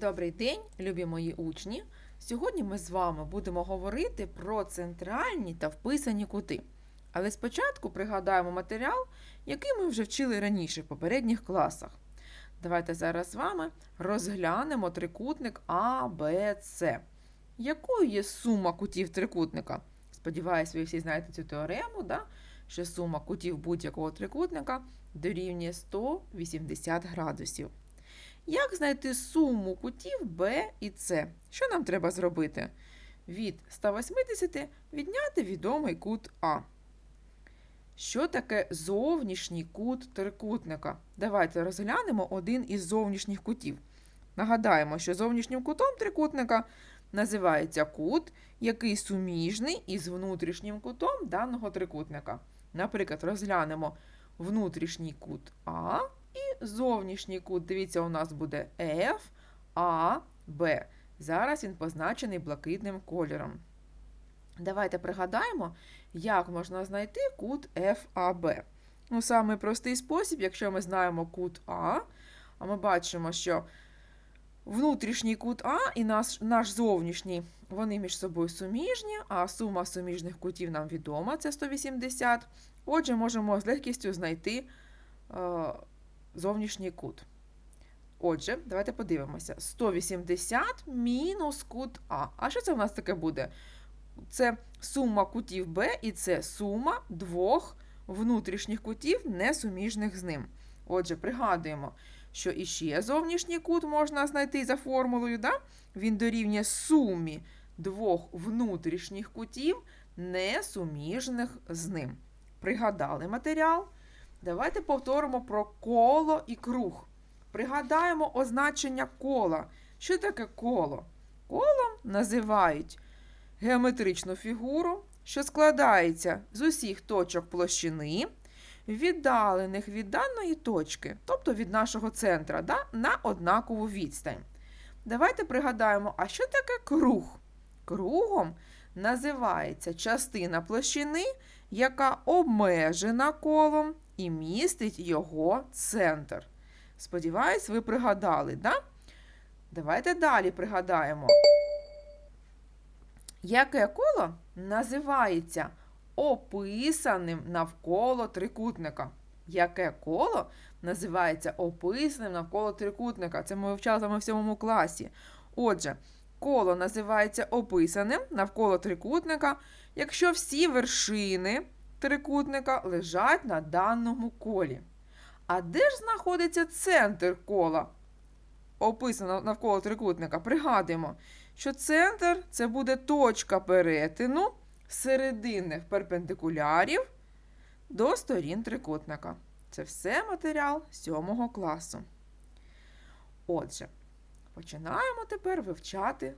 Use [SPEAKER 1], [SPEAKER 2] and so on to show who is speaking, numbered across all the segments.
[SPEAKER 1] Добрий день, любі мої учні! Сьогодні ми з вами будемо говорити про центральні та вписані кути. Але спочатку пригадаємо матеріал, який ми вже вчили раніше в попередніх класах. Давайте зараз з вами розглянемо трикутник А. Якою є сума кутів трикутника? Сподіваюсь, ви всі знаєте цю теорему, да? що сума кутів будь-якого трикутника дорівнює 180 градусів. Як знайти суму кутів Б і С? Що нам треба зробити? Від 180 відняти відомий кут А. Що таке зовнішній кут трикутника? Давайте розглянемо один із зовнішніх кутів. Нагадаємо, що зовнішнім кутом трикутника називається кут, який суміжний із внутрішнім кутом даного трикутника. Наприклад, розглянемо внутрішній кут А зовнішній кут, дивіться, у нас буде F, A, B. Зараз він позначений блакитним кольором. Давайте пригадаємо, як можна знайти кут FAB. Ну, самий простий спосіб, якщо ми знаємо кут А, а ми бачимо, що внутрішній кут А і наш, наш зовнішній, вони між собою суміжні, а сума суміжних кутів нам відома, це 180. Отже, можемо з легкістю знайти. Е, зовнішній кут. Отже, давайте подивимося. 180 мінус кут А. А що це в нас таке буде? Це сума кутів Б і це сума двох внутрішніх кутів, несуміжних з ним. Отже, пригадуємо, що іще зовнішній кут можна знайти за формулою. Да? Він дорівнює сумі двох внутрішніх кутів, несуміжних з ним. Пригадали матеріал. Давайте повторимо про коло і круг. Пригадаємо означення кола. Що таке коло? Колом називають геометричну фігуру, що складається з усіх точок площини, віддалених від даної точки, тобто від нашого центра, да, на однакову відстань. Давайте пригадаємо, а що таке круг? Кругом називається частина площини, яка обмежена колом і містить його центр. Сподіваюсь, ви пригадали, да? Давайте далі пригадаємо. Яке коло називається описаним навколо трикутника? Яке коло називається описаним навколо трикутника? Це ми вивчали з в сьомому класі. Отже, коло називається описаним навколо трикутника, якщо всі вершини трикутника лежать на даному колі. А де ж знаходиться центр кола? Описано навколо трикутника. Пригадуємо, що центр це буде точка перетину серединних перпендикулярів до сторін трикутника. Це все матеріал 7 класу. Отже, починаємо тепер вивчати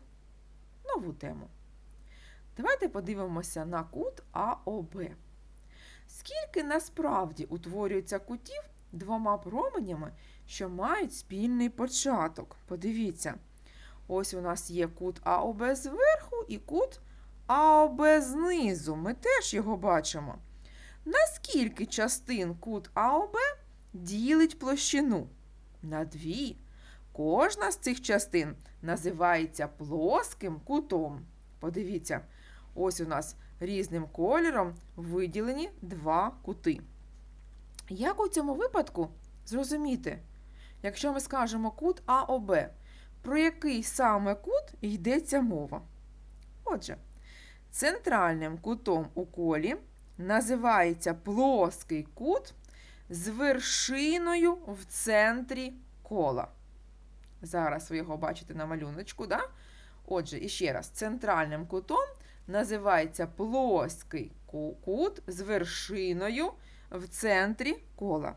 [SPEAKER 1] нову тему. Давайте подивимося на кут АОБ. Скільки насправді утворюється кутів двома променями, що мають спільний початок? Подивіться, ось у нас є кут АОБ зверху і кут АОБ знизу. Ми теж його бачимо. Наскільки частин кут АОБ ділить площину? На дві. Кожна з цих частин називається плоским кутом. Подивіться, ось у нас різним кольором виділені два кути. Як у цьому випадку зрозуміти, якщо ми скажемо кут АОБ, про який саме кут йдеться мова? Отже, центральним кутом у колі називається плоский кут з вершиною в центрі кола. Зараз ви його бачите на малюночку. Да? Отже, іще раз, центральним кутом називається плоский кут з вершиною в центрі кола.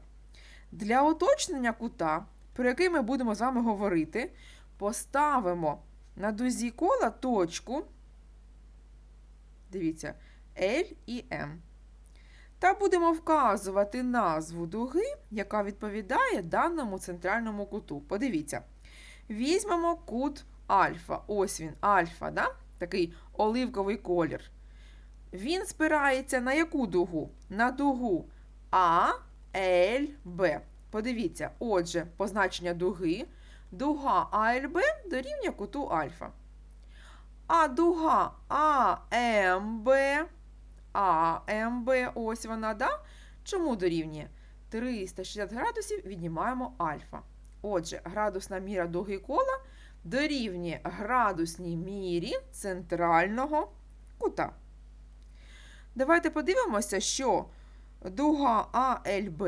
[SPEAKER 1] Для уточнення кута, про який ми будемо з вами говорити, поставимо на дузі кола точку, дивіться, L і M. Та будемо вказувати назву дуги, яка відповідає даному центральному куту. Подивіться. Візьмемо кут альфа. Ось він, альфа, да? такий оливковий колір. Він спирається на яку дугу? На дугу А, Л, Б. Подивіться, отже, позначення дуги дуга АЛБ дорівнює куту альфа. А дуга АМБ, АМБ, ось вона, да? Чому дорівнює? 360 градусів віднімаємо альфа. Отже, градусна міра дуги кола дорівнює градусній мірі центрального кута. Давайте подивимося, що дуга АЛБ,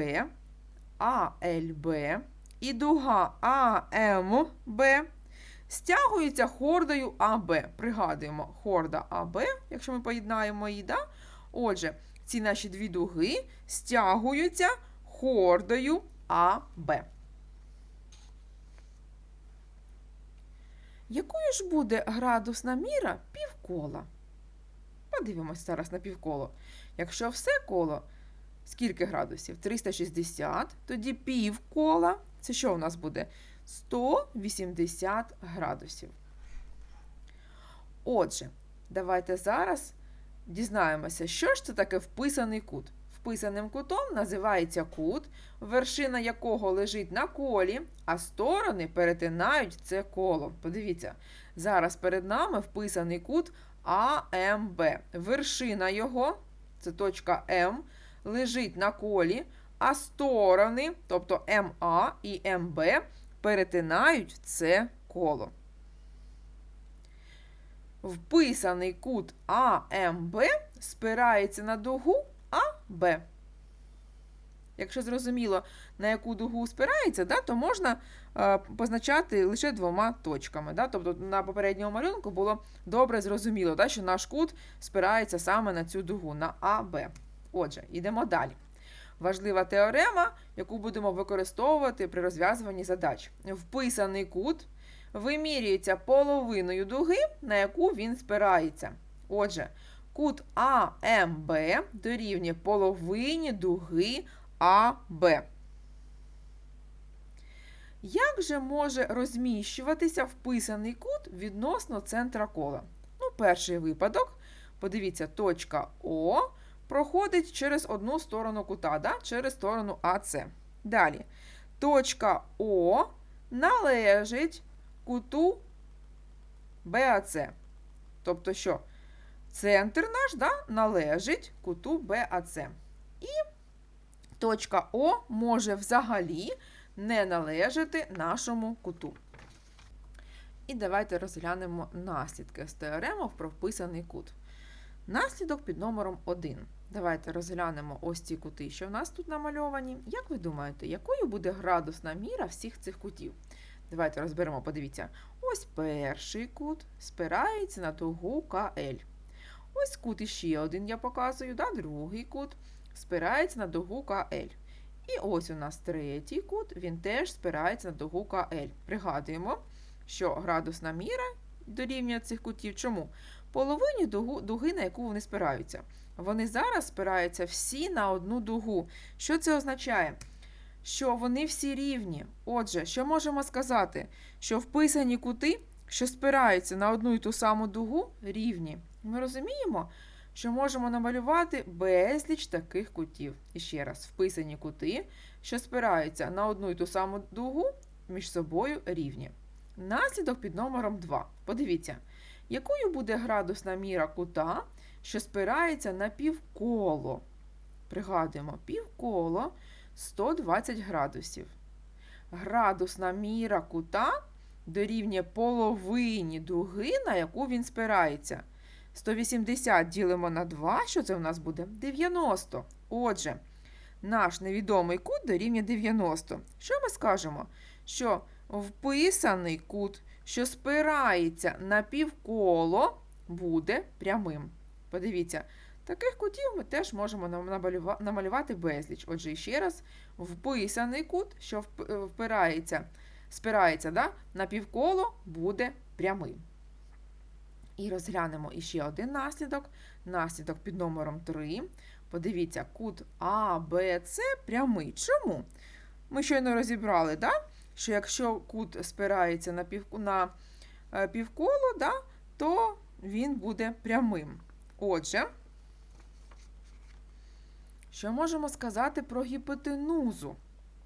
[SPEAKER 1] АЛБ і дуга АМБ стягуються хордою АБ. Пригадуємо, хорда АБ, якщо ми поєднаємо її, да? Отже, ці наші дві дуги стягуються хордою АБ. Якою ж буде градусна міра півкола? Подивимось зараз на півколо. Якщо все коло, скільки градусів? 360, тоді півкола, це що у нас буде? 180 градусів. Отже, давайте зараз дізнаємося, що ж це таке вписаний кут. Вписаним кутом називається кут, вершина якого лежить на колі, а сторони перетинають це коло. Подивіться, зараз перед нами вписаний кут АМБ. Вершина його, це точка М, лежить на колі, а сторони, тобто МА і МБ, перетинають це коло. Вписаний кут АМБ спирається на дугу АБ. Якщо зрозуміло, на яку дугу спирається, да, то можна е, позначати лише двома точками. Да? Тобто на попередньому малюнку було добре зрозуміло, да, що наш кут спирається саме на цю дугу, на АБ. Отже, йдемо далі. Важлива теорема, яку будемо використовувати при розв'язуванні задач. Вписаний кут вимірюється половиною дуги, на яку він спирається. Отже, кут АМБ дорівнює половині дуги АБ. Як же може розміщуватися вписаний кут відносно центра кола? Ну, перший випадок, подивіться, точка О проходить через одну сторону кута, да? через сторону АС. Далі, точка О належить куту БАЦ. Тобто, що? Центр наш да, належить куту БАЦ. І точка О може взагалі не належати нашому куту. І давайте розглянемо наслідки з теореми про вписаний кут. Наслідок під номером 1. Давайте розглянемо ось ці кути, що в нас тут намальовані. Як ви думаєте, якою буде градусна міра всіх цих кутів? Давайте розберемо, подивіться. Ось перший кут спирається на дугу КЛ. Ось кут іще один я показую, да? другий кут спирається на дугу КЛ. І ось у нас третій кут, він теж спирається на дугу КЛ. Пригадуємо, що градусна міра дорівнює цих кутів. Чому? Половині дугу, дуги, на яку вони спираються. Вони зараз спираються всі на одну дугу. Що це означає? Що вони всі рівні. Отже, що можемо сказати? Що вписані кути, що спираються на одну і ту саму дугу, рівні. Ми розуміємо, що можемо намалювати безліч таких кутів. І ще раз, вписані кути, що спираються на одну і ту саму дугу, між собою рівні. Наслідок під номером 2. Подивіться, якою буде градусна міра кута, що спирається на півколо. Пригадуємо, півколо 120 градусів. Градусна міра кута дорівнює половині дуги, на яку він спирається. 180 ділимо на 2, що це у нас буде? 90. Отже, наш невідомий кут дорівнює 90. Що ми скажемо? Що вписаний кут, що спирається на півколо, буде прямим. Подивіться, таких кутів ми теж можемо намалювати безліч. Отже, ще раз, вписаний кут, що впирається, спирається да, на півколо, буде прямим. І розглянемо іще один наслідок. Наслідок під номером 3. Подивіться, кут А, Б, С прямий. Чому? Ми щойно розібрали, да? що якщо кут спирається на пів, на е, півколо, да, то він буде прямим. Отже, що можемо сказати про гіпотенузу?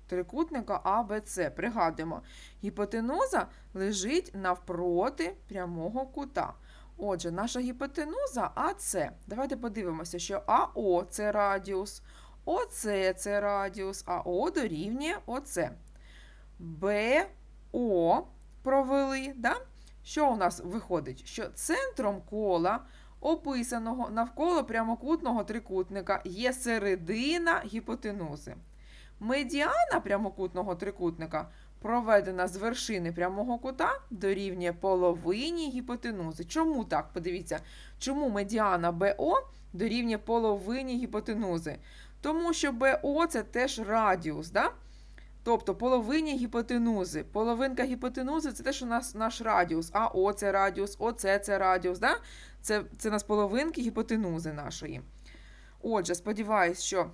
[SPEAKER 1] трикутника АБЦ. Пригадуємо, гіпотенуза лежить навпроти прямого кута. Отже, наша гіпотенуза АЦ. Давайте подивимося, що АО це радіус, ОЦ це радіус, АО дорівнює ОЦ. БО провели. Да? Що у нас виходить? Що центром кола, описаного навколо прямокутного трикутника, є середина гіпотенузи. Медіана прямокутного трикутника проведена з вершини прямого кута дорівнює половині гіпотенузи. Чому так? Подивіться, чому медіана БО дорівнює половині гіпотенузи? Тому що БО це теж радіус. Да? Тобто половині гіпотенузи. Половинка гіпотенузи це теж у нас наш радіус. А О це радіус, ОЦ це радіус. Да? Це, це нас половинки гіпотенузи нашої. Отже, сподіваюсь, що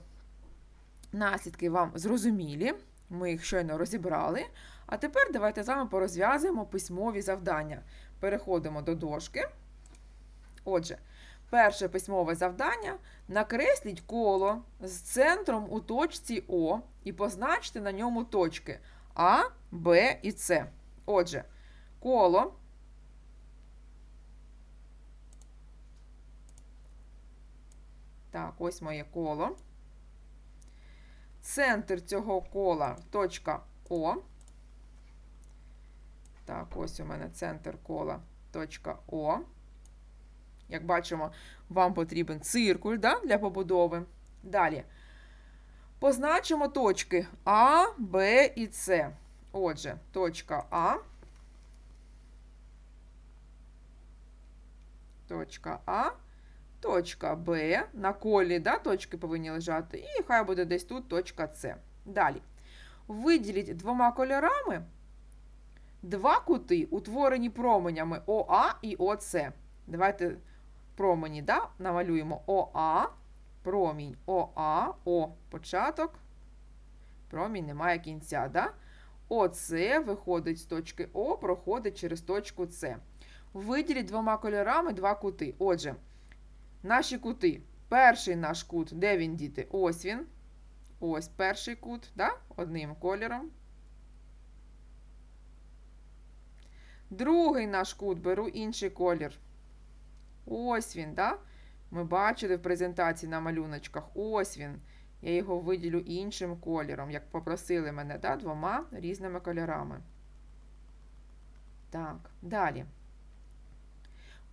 [SPEAKER 1] наслідки вам зрозумілі. Ми їх щойно розібрали. А тепер давайте з вами порозв'язуємо письмові завдання. Переходимо до дошки. Отже, перше письмове завдання: накресліть коло з центром у точці О і позначте на ньому точки А, Б і С. Отже, коло. Так, ось моє коло. Центр цього кола точка О. Так, ось у мене центр кола точка О. Як бачимо, вам потрібен циркуль да, для побудови. Далі. Позначимо точки А, Б і С. Отже, точка А. Точка А. Точка Б. На колі да, точки повинні лежати. І хай буде десь тут точка С. Далі. Виділіть двома кольорами два кути, утворені променями ОА і ОС. Давайте промені да, намалюємо ОА, промінь ОА, О початок. Промінь немає кінця. Да? ОС виходить з точки О, проходить через точку С. Виділіть двома кольорами два кути. Отже, наші кути. Перший наш кут, де він, діти? Ось він. Ось перший кут, да? одним кольором. Другий наш кут беру інший колір. Ось він, да? Ми бачили в презентації на малюночках. Ось він. Я його виділю іншим кольором, як попросили мене, да? двома різними кольорами. Так, далі.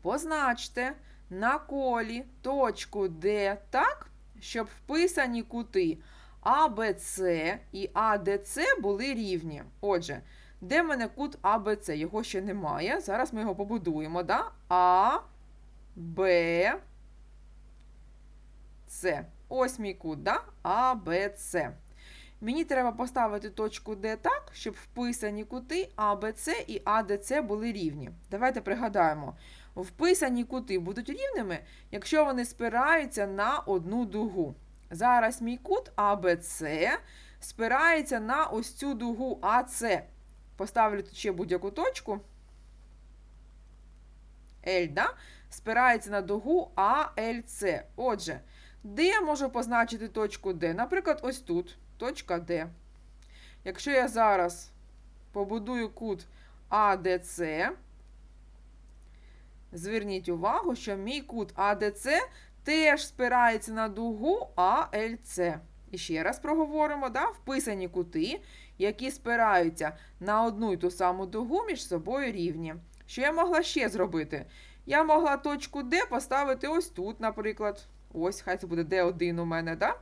[SPEAKER 1] Позначте на колі точку Д так, щоб вписані кути АБЦ і АДЦ були рівні. Отже, де в мене кут АБЦ? Його ще немає. Зараз ми його побудуємо. Да? А, Б, С. Ось мій кут, да? А, Б, С. Мені треба поставити точку Д так, щоб вписані кути АБЦ і АДЦ були рівні. Давайте пригадаємо. Вписані кути будуть рівними, якщо вони спираються на одну дугу. Зараз мій кут АБЦ спирається на ось цю дугу АЦ. Поставлю тут ще будь-яку точку. L, да? спирається на дугу АЛЦ. Отже, де я можу позначити точку D? Наприклад, ось тут. Точка D. Якщо я зараз побудую кут АДЦ, зверніть увагу, що мій кут АДЦ теж спирається на дугу АЛЦ. І ще раз проговоримо, да? вписані кути, які спираються на одну й ту саму дугу між собою рівні. Що я могла ще зробити? Я могла точку D поставити ось тут, наприклад. Ось, хай це буде D1 у мене, да?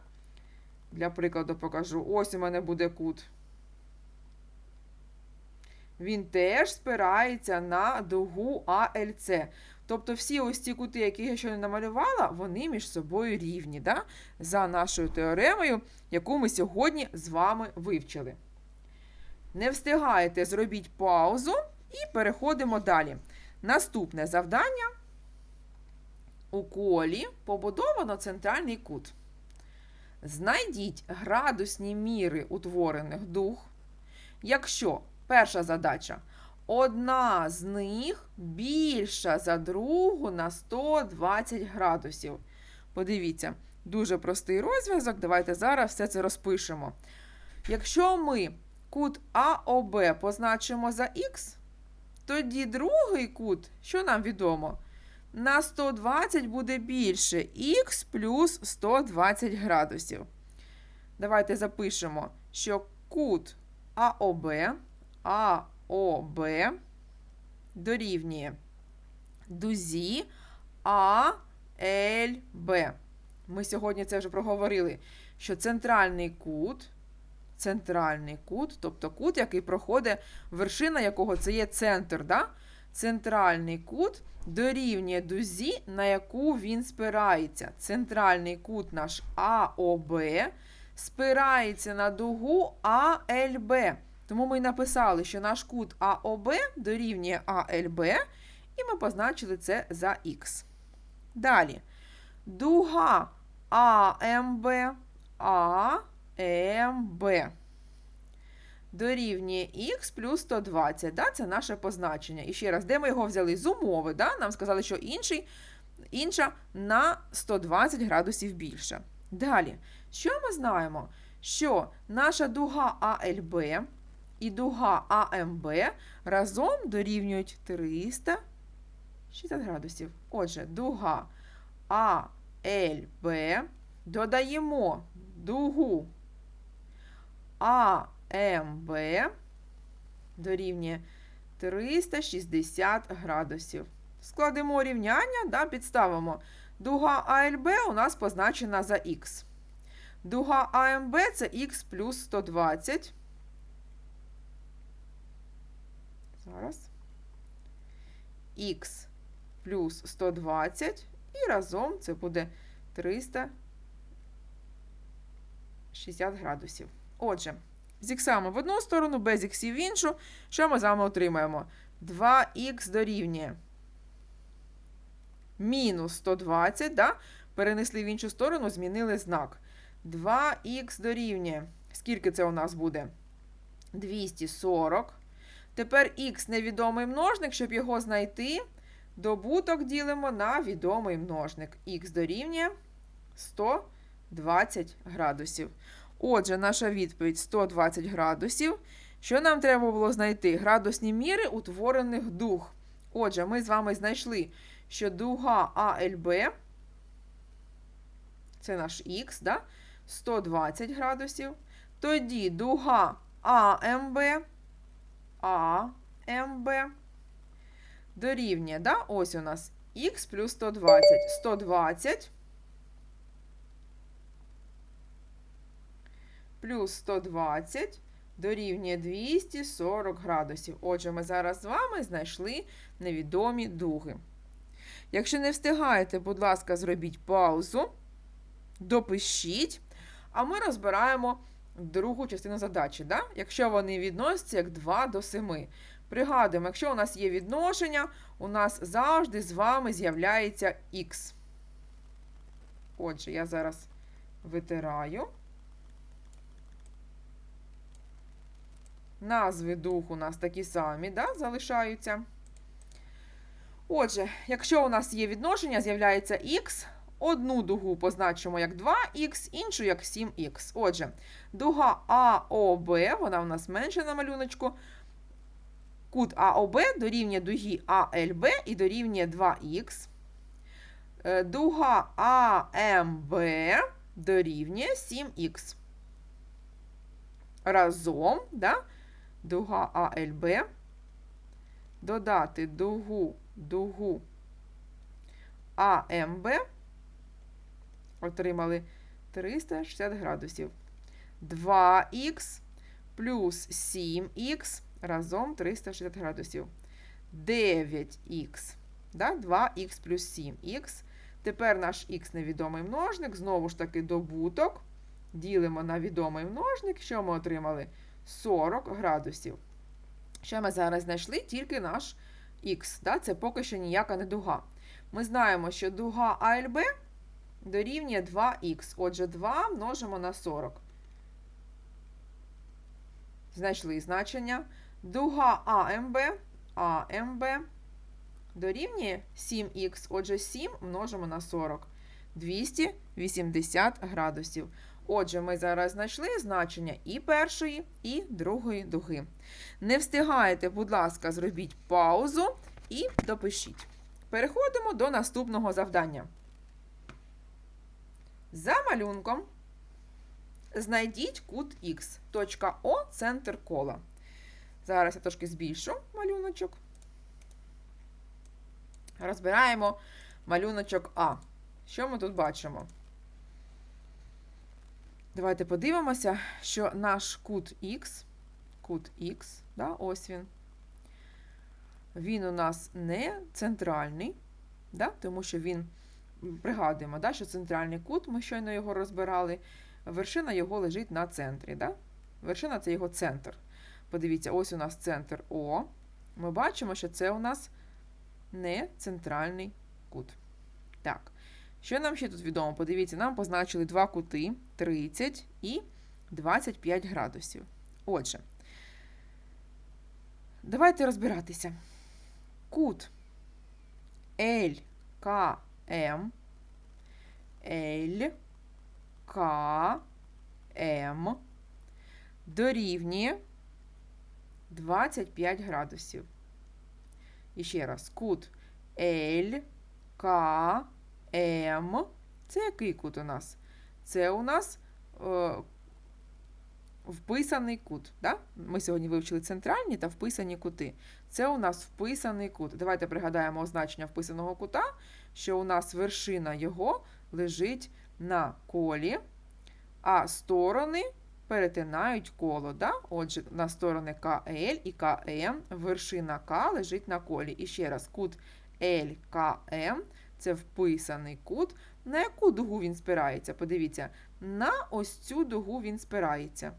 [SPEAKER 1] Для прикладу покажу. Ось у мене буде кут. Він теж спирається на дугу АЛЦ. Тобто всі ось ці кути, які я щойно намалювала, вони між собою рівні, да? за нашою теоремою, яку ми сьогодні з вами вивчили. Не встигаєте, зробіть паузу і переходимо далі. Наступне завдання. У колі побудовано центральний кут. Знайдіть градусні міри утворених дух. Якщо перша задача одна з них більша за другу на 120 градусів. Подивіться, дуже простий розв'язок. Давайте зараз все це розпишемо. Якщо ми кут АОБ позначимо за х, тоді другий кут, що нам відомо, на 120 буде більше х плюс 120 градусів. Давайте запишемо, що кут АОБ, АОБ дорівнює дузі АЛБ. Ми сьогодні це вже проговорили, що центральний кут, центральний кут, тобто кут, який проходить, вершина якого це є центр, да? центральний кут дорівнює дузі, на яку він спирається. Центральний кут наш АОБ спирається на дугу АЛБ. Тому ми написали, що наш кут АОБ дорівнює АЛБ, і ми позначили це за х. Далі. Дуга АМБ, АМБ дорівнює х плюс 120. Да? Це наше позначення. І ще раз, де ми його взяли? З умови. Да? Нам сказали, що інший, інша на 120 градусів більша. Далі, що ми знаємо? Що наша дуга АЛБ і дуга АМБ разом дорівнюють 360 градусів. Отже, дуга АЛБ додаємо дугу АМБ дорівнює 360 градусів. Складемо рівняння, да, підставимо. Дуга АЛБ у нас позначена за х. Дуга АМБ це х плюс 120. Зараз. Х плюс 120. І разом це буде 360 градусів. Отже, з іксами в одну сторону, без іксів в іншу. Що ми з вами отримаємо? 2х дорівнює мінус 120, да? перенесли в іншу сторону, змінили знак. 2х дорівнює. Скільки це у нас буде? 240. Тепер х невідомий множник, щоб його знайти, добуток ділимо на відомий множник. Х дорівнює 120 градусів. Отже, наша відповідь 120 градусів. Що нам треба було знайти? Градусні міри утворених дуг. Отже, ми з вами знайшли, що дуга АЛБ, це наш х, да? 120 градусів. Тоді дуга АМБ, АМБ дорівнює, да? ось у нас х плюс 120. 120 плюс 120 дорівнює 240 градусів. Отже, ми зараз з вами знайшли невідомі дуги. Якщо не встигаєте, будь ласка, зробіть паузу, допишіть, а ми розбираємо другу частину задачі, да? якщо вони відносяться як 2 до 7. Пригадуємо, якщо у нас є відношення, у нас завжди з вами з'являється х. Отже, я зараз витираю. Назви дух у нас такі самі, да, залишаються. Отже, якщо у нас є відношення, з'являється х, одну дугу позначимо як 2х, іншу як 7х. Отже, дуга АОБ, вона у нас менша на малюночку. Кут АОБ дорівнює дугі АЛБ і дорівнює 2х. Е, дуга АМБ дорівнює 7х. Разом, да, дуга АЛБ, додати дугу дугу АМБ, отримали 360 градусів. 2х плюс 7х разом 360 градусів. 9х. Да? 2х плюс 7х. Тепер наш х невідомий множник. Знову ж таки, добуток. Ділимо на відомий множник. Що ми отримали? 40 градусів. Що ми зараз знайшли? Тільки наш х. Да? Це поки що ніяка не дуга. Ми знаємо, що дуга АЛБ дорівнює 2х. Отже, 2 множимо на 40. Знайшли значення. Дуга АМБ, АМБ дорівнює 7х. Отже, 7 множимо на 40. 280 градусів. Отже, ми зараз знайшли значення і першої, і другої дуги. Не встигаєте, будь ласка, зробіть паузу і допишіть. Переходимо до наступного завдання. За малюнком знайдіть кут Х. Точка О центр кола. Зараз я трошки збільшу малюночок. Розбираємо малюночок А. Що ми тут бачимо? Давайте подивимося, що наш кут Х, кут Х, да, ось він. Він у нас не центральний, да, тому що він, пригадуємо, да, що центральний кут, ми щойно його розбирали, вершина його лежить на центрі. Да? Вершина це його центр. Подивіться, ось у нас центр О. Ми бачимо, що це у нас не центральний кут. Так, що нам ще тут відомо? Подивіться, нам позначили два кути 30 і 25 градусів. Отже, давайте розбиратися. Кут LKM, М дорівнює 25 градусів. І ще раз, кут Л, К, М. Це який кут у нас? Це у нас е, вписаний кут. Да? Ми сьогодні вивчили центральні та вписані кути. Це у нас вписаний кут. Давайте пригадаємо означення вписаного кута, що у нас вершина його лежить на колі, а сторони перетинають коло. Да? Отже, на сторони КЛ і КМ вершина К лежить на колі. І ще раз, кут ЛКМ це вписаний кут. На яку дугу він спирається? Подивіться, на ось цю дугу він спирається.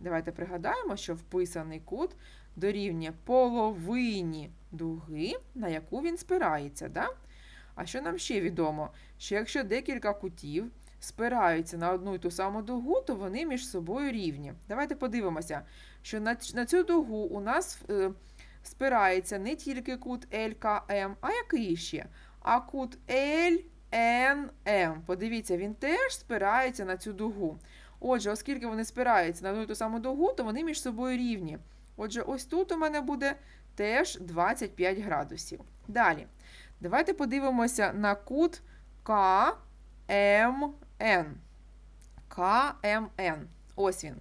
[SPEAKER 1] Давайте пригадаємо, що вписаний кут дорівнює половині дуги, на яку він спирається. Да? А що нам ще відомо? Що якщо декілька кутів спираються на одну і ту саму дугу, то вони між собою рівні. Давайте подивимося, що на, цю дугу у нас е, спирається не тільки кут ЛКМ, а який ще? А кут ЛНМ. Подивіться, він теж спирається на цю дугу. Отже, оскільки вони спираються на одну ту саму дугу, то вони між собою рівні. Отже, ось тут у мене буде теж 25 градусів. Далі. Давайте подивимося на кут КМН. КМН. Ось він.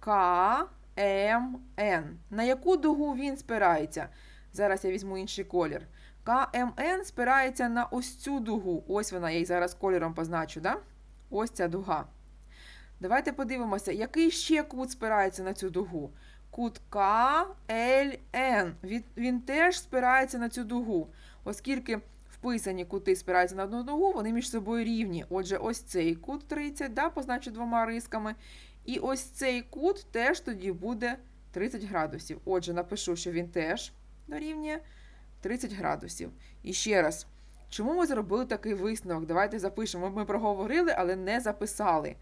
[SPEAKER 1] КМН. На яку дугу він спирається? Зараз я візьму інший колір. КМН спирається на ось цю дугу. Ось вона, я її зараз кольором позначу. Да? Ось ця дуга. Давайте подивимося, який ще кут спирається на цю дугу. Кут КЛН. Він, теж спирається на цю дугу. Оскільки вписані кути спираються на одну дугу, вони між собою рівні. Отже, ось цей кут 30, да, позначу двома рисками. І ось цей кут теж тоді буде 30 градусів. Отже, напишу, що він теж дорівнює 30 градусів. І ще раз, чому ми зробили такий висновок? Давайте запишемо. Ми проговорили, але не записали.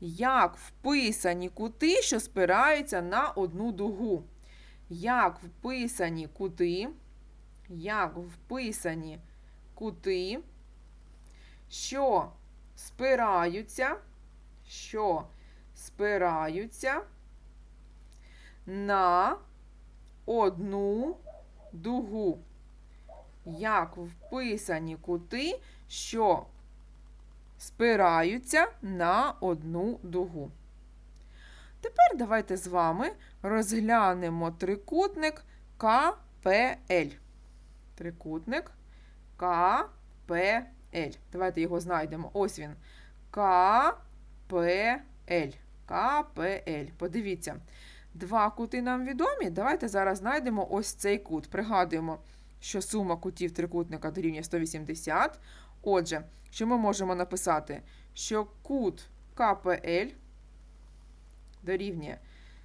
[SPEAKER 1] Як вписані кути, що спираються на одну дугу. Як вписані кути, як вписані кути, що спираються, що спираються на одну дугу. Як вписані кути, що спираються на одну дугу. Тепер давайте з вами розглянемо трикутник КПЛ. Трикутник КПЛ. Давайте його знайдемо. Ось він. КПЛ. КПЛ. Подивіться. Два кути нам відомі. Давайте зараз знайдемо ось цей кут. Пригадуємо, що сума кутів трикутника дорівнює 180. Отже, що ми можемо написати? Що кут КПЛ дорівнює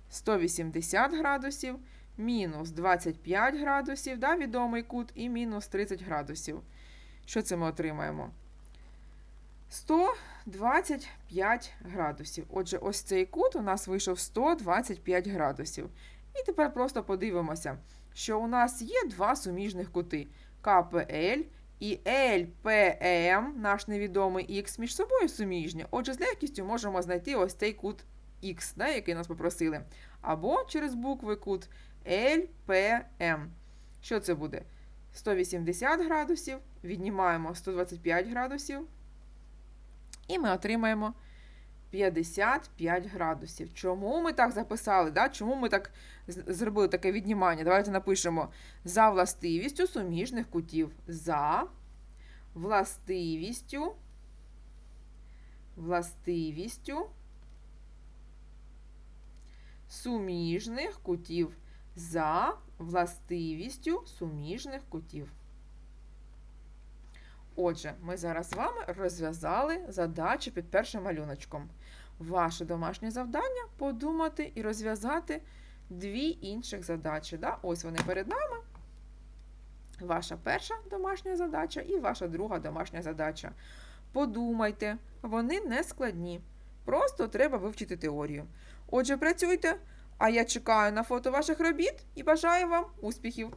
[SPEAKER 1] 180 градусів, мінус 25 градусів, да, відомий кут, і мінус 30 градусів. Що це ми отримаємо? 125 градусів. Отже, ось цей кут у нас вийшов 125 градусів. І тепер просто подивимося, що у нас є два суміжних кути КПЛ і LPM, наш невідомий х, між собою суміжні. Отже, з легкістю можемо знайти ось цей кут Х, да, який нас попросили. Або через букви кут LPM. Що це буде? 180 градусів, віднімаємо 125 градусів, і ми отримаємо 55 градусів. Чому ми так записали? Да? Чому ми так зробили таке віднімання? Давайте напишемо за властивістю суміжних кутів. За властивістю, властивістю суміжних кутів. За властивістю суміжних кутів. Отже, ми зараз з вами розв'язали задачу під першим малюночком. Ваше домашнє завдання подумати і розв'язати дві інших задачі. Да? Ось вони перед нами. Ваша перша домашня задача і ваша друга домашня задача. Подумайте, вони не складні. Просто треба вивчити теорію. Отже, працюйте, а я чекаю на фото ваших робіт і бажаю вам успіхів!